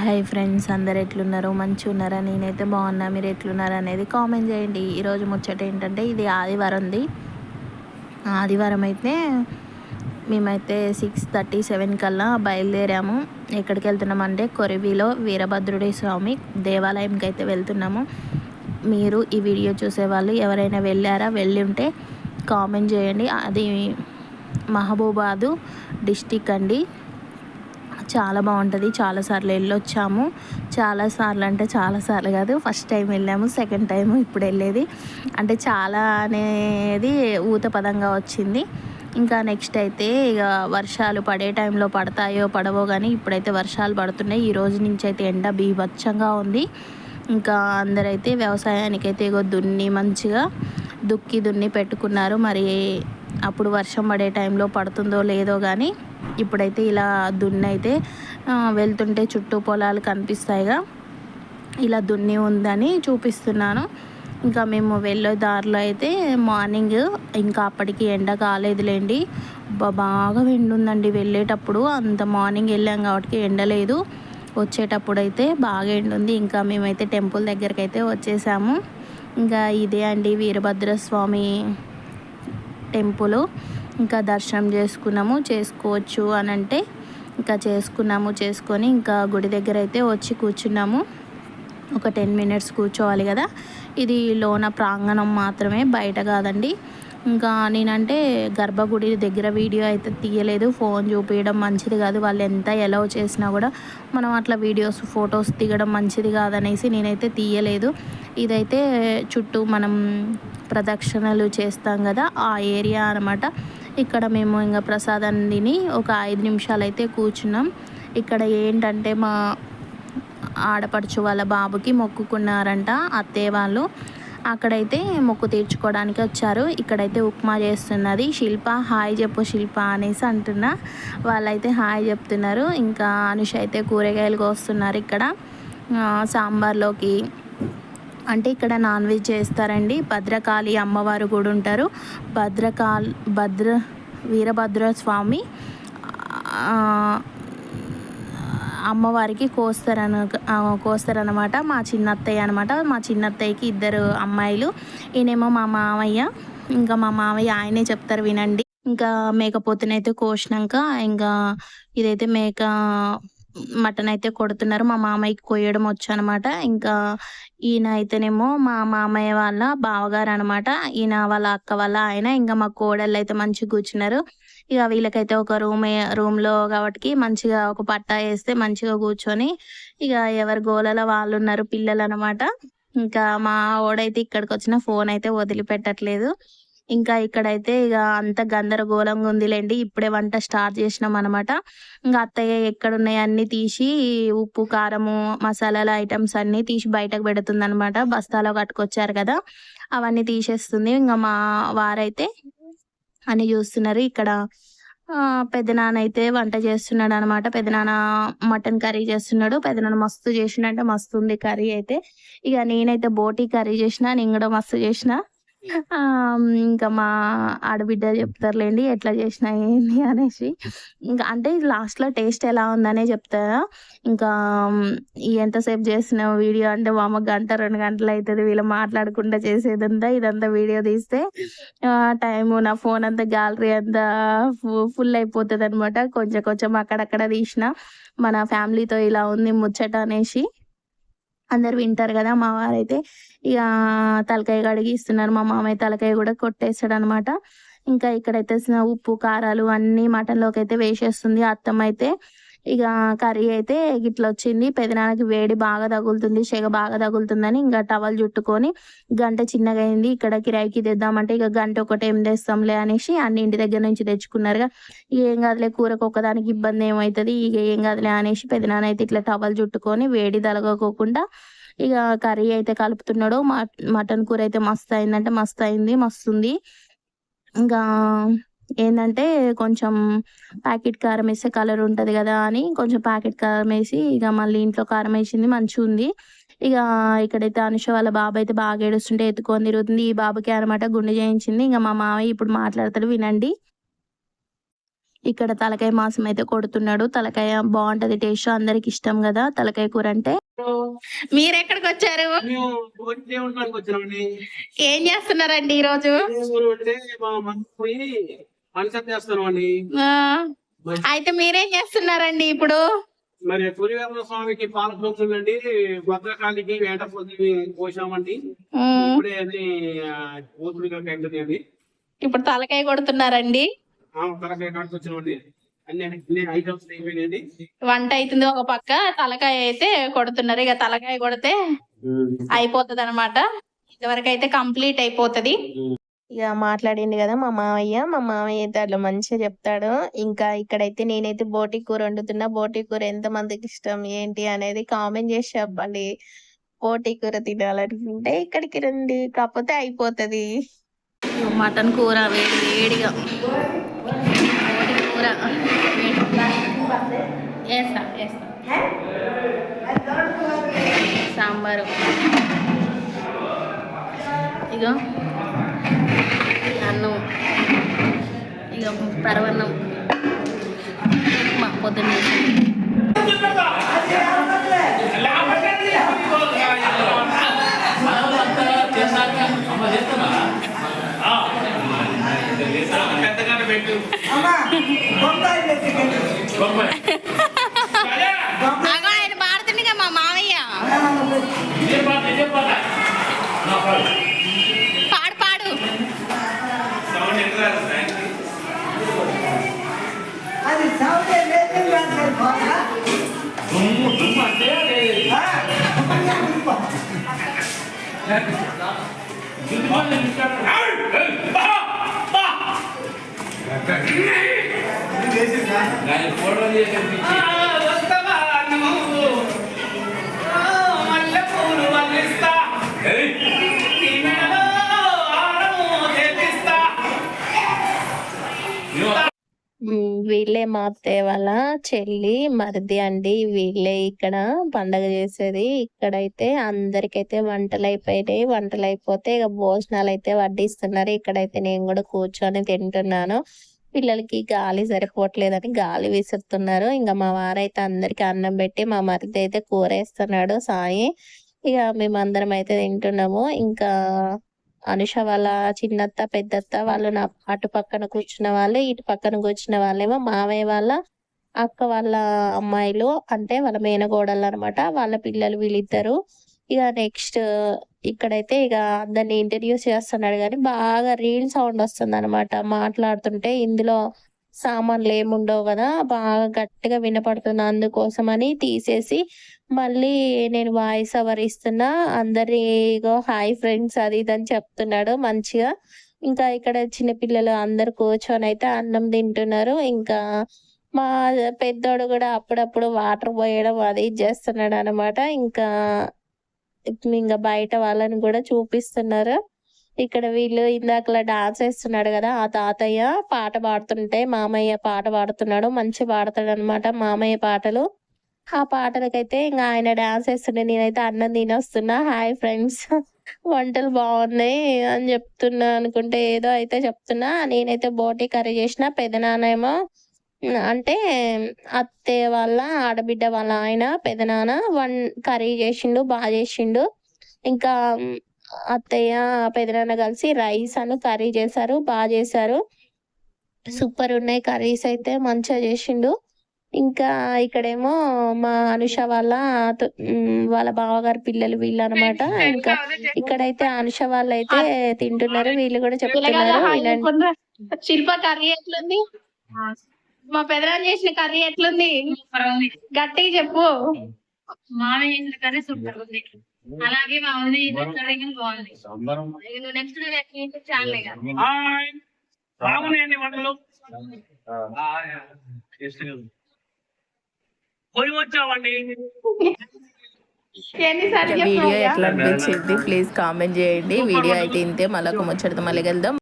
Hi friends అందరు ఎట్లున్నారు? మంచిగా ఉన్నారా నేనైతే బాగున్నా. మీరు ఎట్లున్నారు అనేది కామెంట్ చేయండి. ఈరోజు ముచ్చట ఏంటంటే ఇది ఆదివారంది ఆదివారం అయితే మేమైతే సిక్స్ థర్టీ సెవెన్ కల్లా బయలుదేరాము. ఎక్కడికి వెళ్తున్నామంటే కొరివిలో వీరభద్రుడి స్వామి దేవాలయంకి అయితే వెళ్తున్నాము. మీరు ఈ వీడియో చూసేవాళ్ళు ఎవరైనా వెళ్ళారా వెళ్ళి ఉంటే కామెంట్ చేయండి. అది మహబూబాదు డిస్టిక్ అండి. చాలా బాగుంటుంది. చాలాసార్లు వెళ్ళొచ్చాము చాలాసార్లు అంటే చాలాసార్లు కాదు. ఫస్ట్ టైం వెళ్ళాము సెకండ్ టైం ఇప్పుడు వెళ్ళేది అంటే చాలా అనేది ఊత పదంగా వచ్చింది. ఇంకా నెక్స్ట్ అయితే ఇక వర్షాలు పడే టైంలో పడతాయో పడవో కానీ ఇప్పుడైతే వర్షాలు పడుతున్నాయి. ఈ రోజు నుంచి అయితే ఎండ బీభత్సంగా ఉంది. ఇంకా అందరైతే వ్యవసాయానికి అయితే ఇగో దున్ని మంచిగా దుక్కి దున్ని పెట్టుకున్నారు. మరి అప్పుడు వర్షం పడే టైంలో పడుతుందో లేదో కానీ ఇప్పుడైతే ఇలా దున్ని అయితే వెళ్తుంటే చుట్టూ పొలాలు కనిపిస్తాయిగా. ఇలా దున్ని ఉందని చూపిస్తున్నాను. ఇంకా మేము వెళ్ళే దారిలో అయితే మార్నింగ్ ఇంకా అప్పటికి ఎండ కాలేదులేండి. బాగా ఎండ ఉందండి వెళ్ళేటప్పుడు. అంత మార్నింగ్ వెళ్ళాం కాబట్టి ఎండ లేదు. వచ్చేటప్పుడు అయితే బాగా ఎండుంది. ఇంకా మేమైతే టెంపుల్ దగ్గరికి అయితే వచ్చేసాము. ఇంకా ఇదే అండి వీరభద్రస్వామి టెంపుల్. ఇంకా దర్శనం చేసుకున్నాము చేసుకోవచ్చు అని అంటే ఇంకా చేసుకున్నాము చేసుకొని ఇంకా గుడి దగ్గర అయితే వచ్చి కూర్చున్నాము. ఒక టెన్ మినిట్స్ కూర్చోవాలి కదా. ఇది లోన ప్రాంగణం మాత్రమే బయట కాదండి. ఇంకా నేనంటే గర్భగుడి దగ్గర వీడియో అయితే తీయలేదు. ఫోన్ చూపించడం మంచిది కాదు. వాళ్ళు ఎంత ఎలవ్ చేసినా కూడా మనం అట్లా వీడియోస్ ఫొటోస్ దిగడం మంచిది కాదనేసి నేనైతే తీయలేదు. ఇదైతే చుట్టూ మనం ప్రదక్షిణలు చేస్తాం కదా ఆ ఏరియా అనమాట ఇక్కడ మేము ఇంకా ప్రసాదం తిని ఒక ఐదు నిమిషాలు అయితే కూర్చున్నాం. ఇక్కడ ఏంటంటే మా ఆడపడుచు వాళ్ళ బాబుకి మొక్కుకున్నారంట అత్తయ్య వాళ్ళు. అక్కడైతే మొక్కు తీర్చుకోవడానికి వచ్చారు. ఇక్కడైతే ఉప్మా చేస్తున్నది. శిల్ప హాయ్ చెప్పు శిల్ప అనేసి అంటున్నా. వాళ్ళైతే హాయ్ చెప్తున్నారు. ఇంకా అనుష అయితే కూరగాయలు కోస్తున్నారు ఇక్కడ. సాంబార్లోకి. అంటే ఇక్కడ నాన్ వెజ్ చేస్తారండి. భద్రకాళి అమ్మవారు కూడా ఉంటారు. భద్రకాళి భద్ర వీరభద్ర స్వామి అమ్మవారికి కోస్తారను కోస్తారనమాట మా చిన్నత్తయ్య అనమాట మా చిన్నత్తయ్యకి ఇద్దరు అమ్మాయిలు. ఈయనేమో మా మామయ్య. ఇంకా మా మామయ్య ఆయనే చెప్తారు వినండి. ఇంకా మేకపోతునైతే కోసినాక ఇంకా ఇదైతే మేక మటన్ అయితే కొడుతున్నారు. మా మామయ్యకి కొయ్యడం వచ్చు అనమాట ఇంకా ఈయన అయితేనేమో మా మామయ్య వాళ్ళ బావగారు అనమాట ఈయన వాళ్ళ అక్క వాళ్ళ ఆయన ఇంకా మా కోడళ్ళు అయితే మంచిగా కూర్చున్నారు. ఇక వీళ్ళకైతే ఒక రూమ్ రూమ్లో కాబట్టి మంచిగా ఒక పట్టా వేస్తే మంచిగా కూర్చొని ఇక ఎవరి గోలలో వాళ్ళు ఉన్నారు పిల్లలు అనమాట ఇంకా మా ఓడైతే ఇక్కడికి వచ్చిన ఫోన్ అయితే వదిలిపెట్టట్లేదు. ఇంకా ఇక్కడైతే ఇక అంత గందరగోళంగా ఉందిలేండి. ఇప్పుడే వంట స్టార్ట్ చేసినాం అనమాట ఇంకా అత్తయ్య ఎక్కడున్నాయి అన్ని తీసి ఉప్పు కారము మసాలాల ఐటమ్స్ అన్ని తీసి బయటకు పెడుతుంది అనమాట బస్తాలో కట్టుకొచ్చారు కదా అవన్నీ తీసేస్తుంది. ఇంకా మా వారైతే అని చూస్తున్నారు. ఇక్కడ పెద్దనాన్న అయితే వంట చేస్తున్నాడు అనమాట పెద్దనాన్న మటన్ కర్రీ చేస్తున్నాడు. పెద్దనాన్న మస్తు చేసినట్టే మస్తు ఉంది కర్రీ అయితే. ఇక నేనైతే బోటీ కర్రీ చేసిన నేను కూడా మస్తు చేసిన. ఇంకా మా ఆడబిడ్డ చెప్తారులేండి ఎట్లా చేసినా ఏంటి అనేసి. ఇంకా అంటే లాస్ట్లో టేస్ట్ ఎలా ఉందనే చెప్తారా ఇంకా ఎంతసేపు చేసిన వీడియో అంటే మామ గంట రెండు గంటలు అవుతుంది వీళ్ళు మాట్లాడకుండా చేసేదంతా ఇదంతా వీడియో తీస్తే టైము నా ఫోన్ అంతా గ్యాలరీ అంతా ఫుల్ అయిపోతుంది అనమాట కొంచెం కొంచెం అక్కడక్కడ తీసిన మన ఫ్యామిలీతో ఇలా ఉంది ముచ్చట అనేసి. అందరు వింటారు కదా మా వారైతే. ఇక తలకాయ కడిగి ఇస్తున్నారు. మా మామయ్య తలకాయ కూడా కొట్టేస్తాడు అనమాట ఇంకా ఇక్కడైతే ఉప్పు కారాలు అన్నీ మటన్లోకి అయితే వేసేస్తుంది. అత్తమ్మ అయితే ఇక కర్రీ అయితే ఇట్లా వచ్చింది. పెదనాన్నకి వేడి బాగా తగులుతుంది సెగ బాగా తగులుతుందని ఇంకా టవల్ చుట్టుకొని గంట చిన్నగా అయింది ఇక్కడ కిరాయికి తెద్దామంటే ఇక గంట ఒకటి ఏం తెస్తాంలే అనేసి అన్ని ఇంటి దగ్గర నుంచి తెచ్చుకున్నారుగా ఏం కాదులే కూరకు ఒకదానికి ఇబ్బంది ఏమవుతుంది ఇక ఏం కాదులే అనేసి పెదనాన్న అయితే ఇట్లా టవల్ చుట్టుకొని వేడి తలగకోకుండా ఇక కర్రీ అయితే కలుపుతున్నాడు. మటన్ కూర అయితే మస్తు అయిందంటే మస్తు అయింది మస్తుంది. ఇంకా ఏంటంటే కొంచెం ప్యాకెట్ కారం వేస్తే కలర్ ఉంటుంది కదా అని కొంచెం ప్యాకెట్ కారం వేసి ఇక మళ్ళీ ఇంట్లో కారం వేసింది మంచిగా ఉంది. ఇక ఇక్కడైతే అనుష వాళ్ళ బాబు అయితే బాగా ఏడుస్తుంటే ఎత్తుకొని తిరుగుతుంది. ఈ బాబుకి అనమాట గుండె చేయించింది. ఇంకా మా మావయ్య ఇప్పుడు మాట్లాడతాడు వినండి. ఇక్కడ తలకాయ మాంసం అయితే కొడుతున్నాడు. తలకాయ బాగుంటది టేస్ట్ అందరికి ఇష్టం కదా. తలకాయ కూర అంటే? మీరు ఎక్కడికి వచ్చారు ఏం చేస్తున్నారండి ఈ రోజు అయితే మీరేం చేస్తున్నారండి ఇప్పుడు? మరి పులివేల స్వామికి పాలపోతుందండి భద్రకాళికి వేట పోసామండి. ఇప్పుడే అది ఇప్పుడు తలకాయ కొడుతున్నారండి. తలకాయ అయిపోయినాయండి. వంట అవుతుంది ఒక పక్క తలకాయ అయితే కొడుతున్నారు. ఇక తలకాయ కొడితే అయిపోతుంది అనమాట ఇంతవరకు అయితే కంప్లీట్ అయిపోతుంది. ఇక మాట్లాడింది కదా మా మామయ్య. మా మామయ్య అయితే అట్లా మంచిగా చెప్తాడు. ఇంకా ఇక్కడైతే నేనైతే బోటి కూర వండుతున్నా. బోటి కూర ఎంత మందికి ఇష్టం ఏంటి అనేది కామెంట్ చేసి చెప్పండి. బోటి కూర తినాలనుకుంటే ఇక్కడికి రండి. కాకపోతే అయిపోతుంది. మటన్ కూర వేడి వేడిగా. బోటి కూర వేస్తా వేస్తా సాంబారు. ఇగో. అన్నం ఇక పరవన్నం. మా పొద్దున్న ఆయన పాడుతుండగా మా మామయ్య. మ్, వీళ్ళే మా అత్తయ్య వాళ్ళ చెల్లి మరిది అండి. వీళ్ళే ఇక్కడ పండగ చేసేది. ఇక్కడైతే అందరికైతే వంటలు అయిపోయినాయి. వంటలు అయిపోతే ఇక భోజనాలు అయితే వడ్డిస్తున్నారు. ఇక్కడైతే నేను కూడా కూర్చొని తింటున్నాను. పిల్లలకి గాలి సరిపోవట్లేదని గాలి విసురుతున్నారు. ఇంకా మా వారైతే అందరికి అన్నం పెట్టి మా మరిది అయితే కూర వేస్తున్నాడు సాయి. ఇక మేమందరం అయితే తింటున్నాము. ఇంకా అనుష వాళ్ళ చిన్నత్త పెద్దత్త వాళ్ళు నా అటు పక్కన కూర్చున్న వాళ్ళే ఇటు పక్కన కూర్చున్న వాళ్ళేమో మావయ్య వాళ్ళ అక్క వాళ్ళ అమ్మాయిలు అంటే వాళ్ళ మేనగోడలు అనమాట వాళ్ళ పిల్లలు వీళ్ళిద్దరు. ఇక నెక్స్ట్ ఇక్కడైతే ఇక అందరిని ఇంట్రడ్యూస్ చేస్తున్నాడు కానీ బాగా రీల్ సౌండ్ వస్తుంది అనమాట మాట్లాడుతుంటే ఇందులో సామాన్లు ఏముండవు కదా బాగా గట్టిగా వినపడుతుంది. అందుకోసమని తీసేసి మళ్ళీ నేను వాయిస్ ఓవర్ ఇస్తున్నా. అందరిగో హాయ్ ఫ్రెండ్స్ అది ఇది అని చెప్తున్నాడు మంచిగా. ఇంకా ఇక్కడ చిన్నపిల్లలు అందరు కూర్చొని అయితే అన్నం తింటున్నారు. ఇంకా మా పెద్దోడు కూడా అప్పుడప్పుడు వాటర్ పోయడం అది ఇది చేస్తున్నాడు అనమాట ఇంకా ఇంకా బయట వాళ్ళని కూడా చూపిస్తున్నారు. ఇక్కడ వీళ్ళు ఇందాకలా డాన్స్ వేస్తున్నాడు కదా ఆ తాతయ్య పాట పాడుతుంటే మామయ్య పాట పాడుతున్నాడు మంచి పాడతాడు అనమాట మామయ్య పాటలు. ఆ పాటలకైతే ఇంకా ఆయన డాన్స్ వేస్తుండే నేనైతే అన్నం తినొస్తున్నా. హాయ్ ఫ్రెండ్స్ వంటలు బాగున్నాయి అని చెప్తున్నా అనుకుంటే ఏదో అయితే చెప్తున్నా. నేనైతే బోటి కర్రీ చేసిన పెదనానేమో అంటే అత్తయ్య వాళ్ళ ఆడబిడ్డ వాళ్ళ ఆయన పెదనాన్న వన్ కర్రీ చేసిండు బాగా చేసిండు. ఇంకా అత్తయ్య పెదనాన్న కలిసి రైస్ అను కర్రీ చేశారు బాగా చేశారు. సూపర్ ఉన్నాయి కర్రీస్ అయితే మంచిగా చేసిండు. ఇంకా ఇక్కడేమో మా అనుష వాళ్ళ వాళ్ళ బావగారు పిల్లలు వీళ్ళు అనమాట ఇంకా ఇక్కడైతే అనుష వాళ్ళు అయితే తింటున్నారు వీళ్ళు కూడా చెప్తున్నారు శిల్ప కర్రీ ఎట్లుంది? మా పెదనాన్న చేసిన కర్రీ ఎట్లుంది? గట్టిగా చెప్పు. మామయ్య చేసిన కర్రీ సూపర్ ఉంది. అలాగే మా వదిన చేసిన కర్రీ కూడా బాగుంది. ఇక నువ్వు నెక్స్ట్ ఛానల్ ఇక. హాయ్. బాగున్నాయండి వంటలు పోయి వచ్చామండి వీడియో ఎట్లా అనిపించింది? ప్లీజ్ కామెంట్ చేయండి. వీడియో అయితే ఇంతే. మళ్ళీ ఒక ముచ్చట మళ్ళీ వెళ్దాం